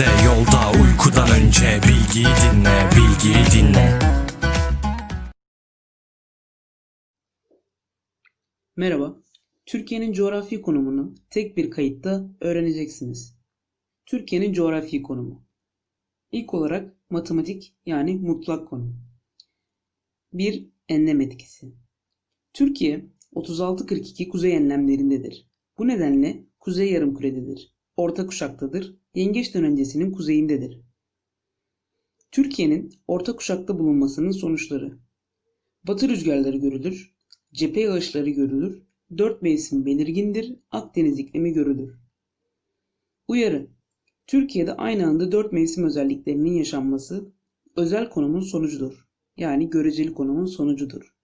Gözde yolda uykudan önce Bilgiyi dinle, bilgiyi dinle Merhaba. Türkiye'nin coğrafi konumunu tek bir kayıtta öğreneceksiniz. Türkiye'nin coğrafi konumu. İlk olarak matematik yani mutlak konum. 1. Enlem etkisi. Türkiye 36-42 kuzey enlemlerindedir. Bu nedenle kuzey yarımkürededir. Orta kuşaktadır. Yengeç dönencesinin kuzeyindedir. Türkiye'nin orta kuşakta bulunmasının sonuçları. Batı rüzgarları görülür. Cephe yağışları görülür. Dört mevsim belirgindir. Akdeniz iklimi görülür. Uyarı. Türkiye'de aynı anda dört mevsim özelliklerinin yaşanması özel konumun sonucudur. Yani göreceli konumun sonucudur.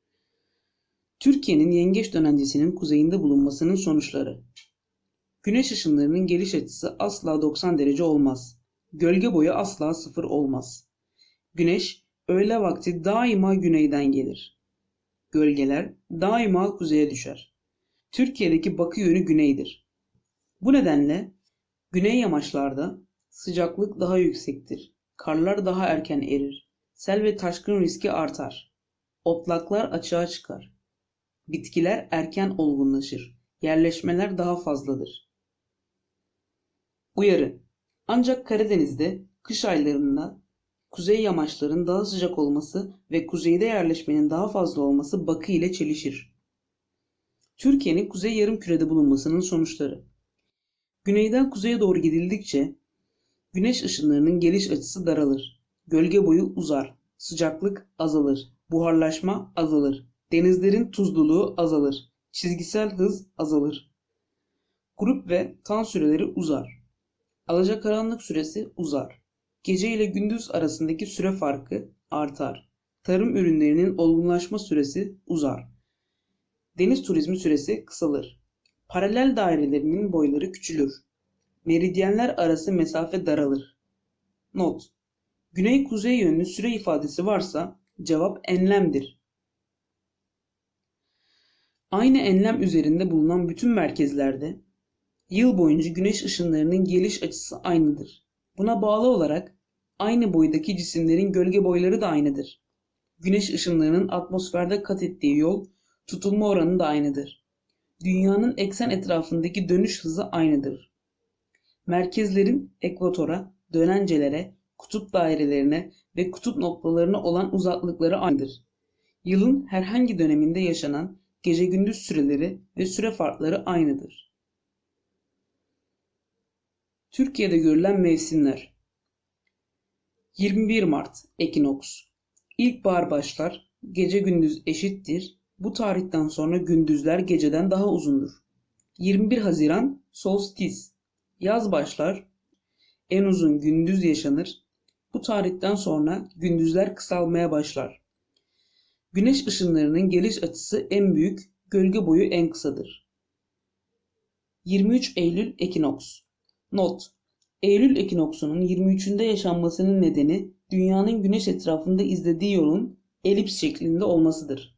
Türkiye'nin yengeç dönencesinin kuzeyinde bulunmasının sonuçları. Güneş ışınlarının geliş açısı asla 90 derece olmaz. Gölge boyu asla sıfır olmaz. Güneş öğle vakti daima güneyden gelir. Gölgeler daima kuzeye düşer. Türkiye'deki bakı yönü güneydir. Bu nedenle güney yamaçlarda sıcaklık daha yüksektir. Karlar daha erken erir. Sel ve taşkın riski artar. Otlaklar açığa çıkar. Bitkiler erken olgunlaşır. Yerleşmeler daha fazladır. Uyarı. Ancak Karadeniz'de kış aylarında kuzey yamaçların daha sıcak olması ve kuzeyde yerleşmenin daha fazla olması bakı ile çelişir. Türkiye'nin kuzey yarımkürede bulunmasının sonuçları. Güneyden kuzeye doğru gidildikçe güneş ışınlarının geliş açısı daralır. Gölge boyu uzar. Sıcaklık azalır. Buharlaşma azalır. Denizlerin tuzluluğu azalır. Çizgisel hız azalır. Grup ve tan süreleri uzar. Alacakaranlık süresi uzar. Gece ile gündüz arasındaki süre farkı artar. Tarım ürünlerinin olgunlaşma süresi uzar. Deniz turizmi süresi kısalır. Paralel dairelerinin boyları küçülür. Meridyenler arası mesafe daralır. Not. Güney-kuzey yönlü süre ifadesi varsa cevap enlemdir. Aynı enlem üzerinde bulunan bütün merkezlerde yıl boyunca güneş ışınlarının geliş açısı aynıdır. Buna bağlı olarak aynı boydaki cisimlerin gölge boyları da aynıdır. Güneş ışınlarının atmosferde kat ettiği yol tutulma oranı da aynıdır. Dünyanın eksen etrafındaki dönüş hızı aynıdır. Merkezlerin ekvatora, dönencelere, kutup dairelerine ve kutup noktalarına olan uzaklıkları aynıdır. Yılın herhangi döneminde yaşanan gece gündüz süreleri ve süre farkları aynıdır. Türkiye'de görülen mevsimler 21 Mart Ekinoks İlkbahar başlar, gece gündüz eşittir. Bu tarihten sonra gündüzler geceden daha uzundur. 21 Haziran Solstis Yaz başlar, en uzun gündüz yaşanır. Bu tarihten sonra gündüzler kısalmaya başlar. Güneş ışınlarının geliş açısı en büyük, gölge boyu en kısadır. 23 Eylül Ekinoks Not Eylül ekinoksunun 23'ünde yaşanmasının nedeni dünyanın güneş etrafında izlediği yolun elips şeklinde olmasıdır.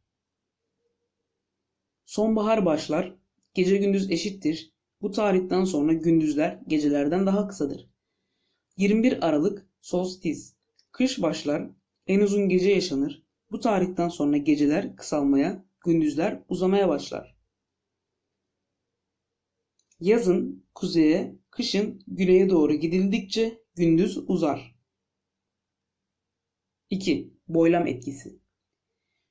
Sonbahar başlar, gece gündüz eşittir. Bu tarihten sonra gündüzler gecelerden daha kısadır. 21 Aralık solstice. Kış başlar, en uzun gece yaşanır. Bu tarihten sonra geceler kısalmaya, gündüzler uzamaya başlar. Yazın kuzeye, kışın güneye doğru gidildikçe gündüz uzar. 2. Boylam etkisi.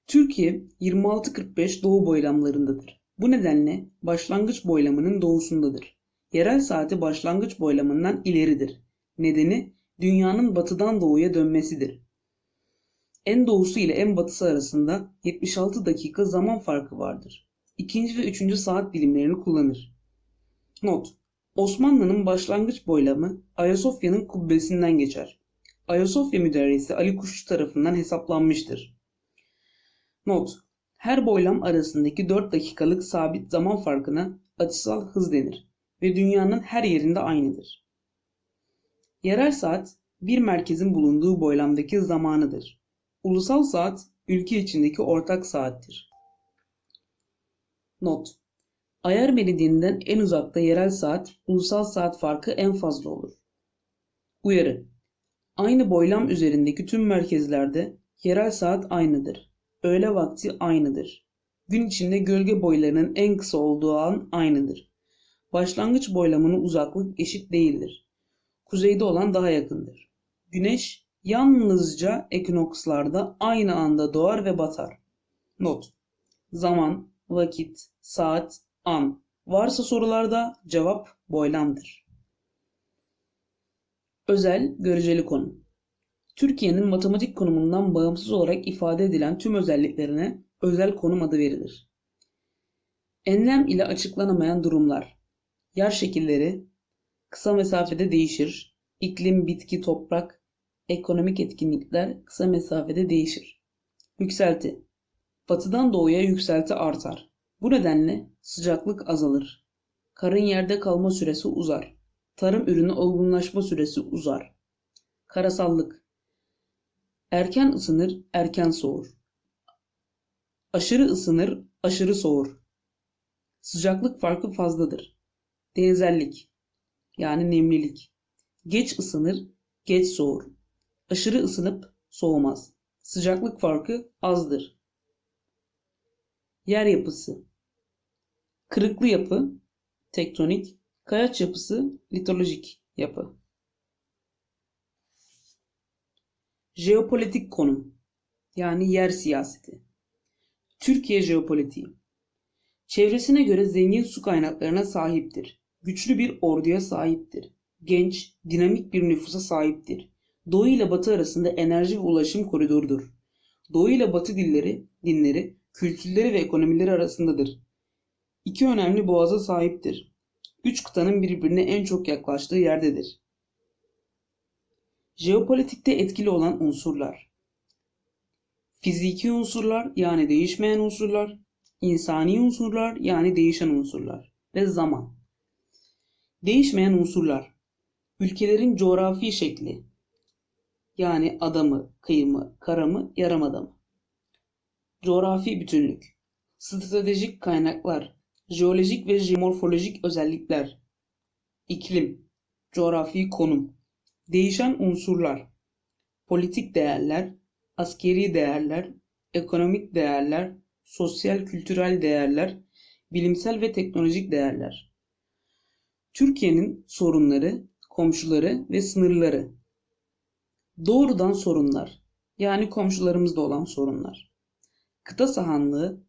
Türkiye 26-45 doğu boylamlarındadır. Bu nedenle başlangıç boylamının doğusundadır. Yerel saati başlangıç boylamından ileridir. Nedeni dünyanın batıdan doğuya dönmesidir. En doğusu ile en batısı arasında 76 dakika zaman farkı vardır. İkinci ve üçüncü saat dilimlerini kullanır. Not. Osmanlı'nın başlangıç boylamı Ayasofya'nın kubbesinden geçer. Ayasofya müderrisi Ali Kuşçu tarafından hesaplanmıştır. Not. Her boylam arasındaki 4 dakikalık sabit zaman farkına açısal hız denir ve dünyanın her yerinde aynıdır. Yerel saat bir merkezin bulunduğu boylamdaki zamanıdır. Ulusal saat ülke içindeki ortak saattir. Not. Ayar meridyeninden en uzakta yerel saat, ulusal saat farkı en fazla olur. Uyarı. Aynı boylam üzerindeki tüm merkezlerde yerel saat aynıdır. Öğle vakti aynıdır. Gün içinde gölge boylarının en kısa olduğu an aynıdır. Başlangıç boylamının uzaklık eşit değildir. Kuzeyde olan daha yakındır. Güneş yalnızca ekinokslarda aynı anda doğar ve batar. Not. Zaman, vakit, saat, an. Varsa sorularda cevap boylamdır. Özel, göreceli konum. Türkiye'nin matematik konumundan bağımsız olarak ifade edilen tüm özelliklerine özel konum adı verilir. Enlem ile açıklanamayan durumlar. Yer şekilleri kısa mesafede değişir. İklim, bitki, toprak, ekonomik etkinlikler kısa mesafede değişir. Yükselti. Batıdan doğuya yükselti artar. Bu nedenle sıcaklık azalır. Karın yerde kalma süresi uzar. Tarım ürünü olgunlaşma süresi uzar. Karasallık. Erken ısınır, erken soğur. Aşırı ısınır, aşırı soğur. Sıcaklık farkı fazladır. Denzellik yani nemlilik. Geç ısınır, geç soğur. Aşırı ısınıp soğumaz. Sıcaklık farkı azdır. Yer yapısı. Kırıklı yapı, tektonik, kayaç yapısı, litolojik yapı. Jeopolitik konum yani yer siyaseti. Türkiye jeopolitiği. Çevresine göre zengin su kaynaklarına sahiptir. Güçlü bir orduya sahiptir. Genç, dinamik bir nüfusa sahiptir. Doğu ile Batı arasında enerji ve ulaşım koridorudur. Doğu ile Batı dilleri, dinleri, kültürleri ve ekonomileri arasındadır. İki önemli boğaza sahiptir. Üç kıtanın birbirine en çok yaklaştığı yerdedir. Jeopolitikte etkili olan unsurlar. Fiziki unsurlar yani değişmeyen unsurlar, insani unsurlar yani değişen unsurlar ve zaman. Değişmeyen unsurlar. Ülkelerin coğrafi şekli yani adamı, kıyımı, karamı, yarımadamı. Coğrafi bütünlük. Stratejik kaynaklar, jeolojik ve jeomorfolojik özellikler. İklim, coğrafi konum. Değişen unsurlar. Politik değerler, askeri değerler, ekonomik değerler, sosyal kültürel değerler, bilimsel ve teknolojik değerler. Türkiye'nin sorunları, komşuları ve sınırları. Doğrudan sorunlar, yani komşularımızda olan sorunlar. Kıta sahanlığı,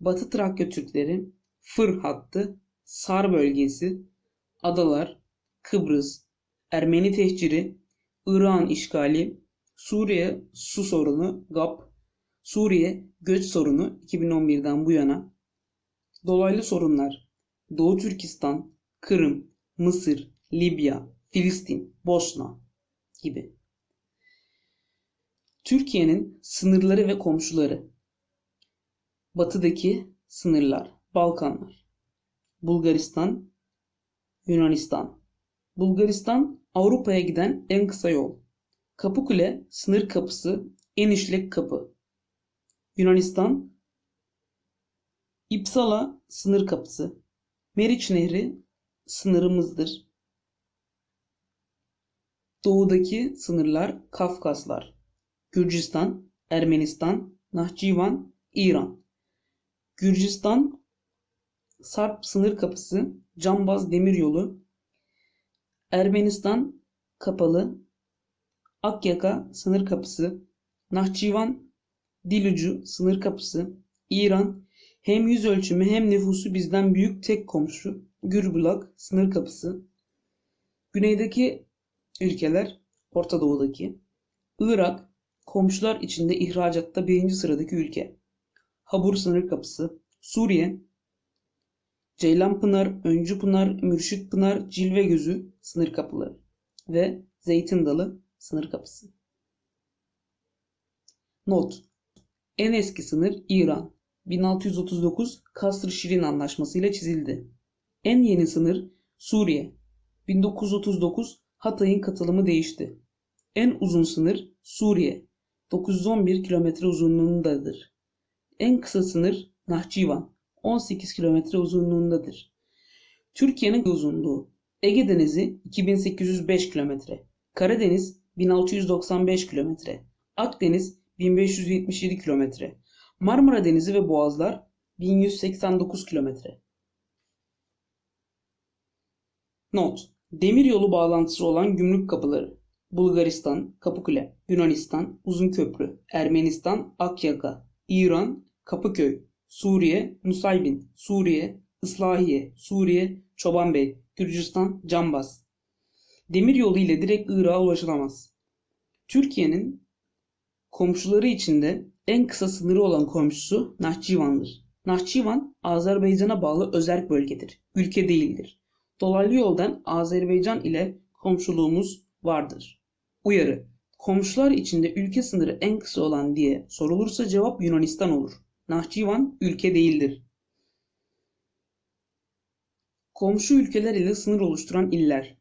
Batı Trakya Türkleri, Fır hattı, Sar bölgesi, adalar, Kıbrıs, Ermeni tehciri, İran işgali, Suriye su sorunu, GAP, Suriye göç sorunu 2011'den bu yana, dolaylı sorunlar, Doğu Türkistan, Kırım, Mısır, Libya, Filistin, Bosna gibi. Türkiye'nin sınırları ve komşuları. Batıdaki sınırlar, Balkanlar, Bulgaristan, Yunanistan. Bulgaristan Avrupa'ya giden en kısa yol. Kapıkule sınır kapısı, en işlek kapı. Yunanistan İpsala sınır kapısı. Meriç Nehri sınırımızdır. Doğudaki sınırlar Kafkaslar. Gürcistan, Ermenistan, Nahçıvan, İran. Gürcistan Sarp sınır kapısı, Cambaz demiryolu, Ermenistan kapalı, Akyaka sınır kapısı, Nahçıvan Dilucu sınır kapısı, İran hem yüz ölçümü hem nüfusu bizden büyük tek komşu, Gürbulak sınır kapısı, güneydeki ülkeler, Orta Doğu'daki, Irak komşular içinde ihracatta birinci sıradaki ülke, Habur sınır kapısı, Suriye, Ceylanpınar, Öncüpınar, Mürşitpınar, Cilvegözü sınır kapıları ve Zeytin Dalı sınır kapısı. Not En eski sınır İran. 1639 Kasr Şirin Anlaşması ile çizildi. En yeni sınır Suriye. 1939 Hatay'ın katılımı değişti. En uzun sınır Suriye. 911 kilometre uzunluğundadır. En kısa sınır Nahçıvan. 18 kilometre uzunluğundadır. Türkiye'nin uzunluğu Ege Denizi 2805 kilometre. Karadeniz 1695 kilometre, Akdeniz 1577 kilometre, Marmara Denizi ve Boğazlar 1189 kilometre. Not: Demiryolu bağlantısı olan gümrük kapıları. Bulgaristan, Kapıkule, Yunanistan, Uzunköprü, Ermenistan, Akyaka, İran, Kapıköy, Suriye, Nusaybin, Suriye, Islahiye, Suriye, Çobanbey, Gürcistan, Cambaz. Demiryolu ile direkt Irak'a ulaşılamaz. Türkiye'nin komşuları içinde en kısa sınırı olan komşusu Nahçıvan'dır. Nahçıvan, Azerbaycan'a bağlı özerk bölgedir. Ülke değildir. Dolaylı yoldan Azerbaycan ile komşuluğumuz vardır. Uyarı. Komşular içinde ülke sınırı en kısa olan diye sorulursa cevap Yunanistan olur. Nahçıvan ülke değildir. Komşu ülkeler ile sınır oluşturan iller.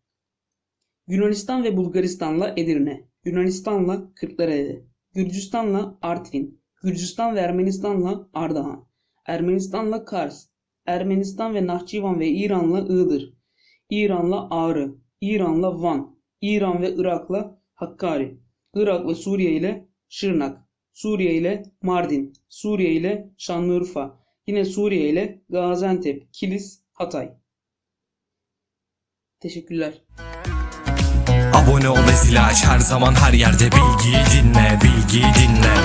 Yunanistan ve Bulgaristan'la Edirne, Yunanistan'la Kırklareli, Gürcistan'la Artvin, Gürcistan ve Ermenistan'la Ardahan, Ermenistan'la Kars, Ermenistan ve Nahçıvan ve İran'la Iğdır, İran'la Ağrı, İran'la Van, İran ve Irak'la Hakkari, Irak ve Suriye ile Şırnak, Suriye ile Mardin, Suriye ile Şanlıurfa, yine Suriye ile Gaziantep, Kilis, Hatay. Teşekkürler. Abone ol ve zili aç her zaman her yerde bilgiyi dinle bilgiyi dinle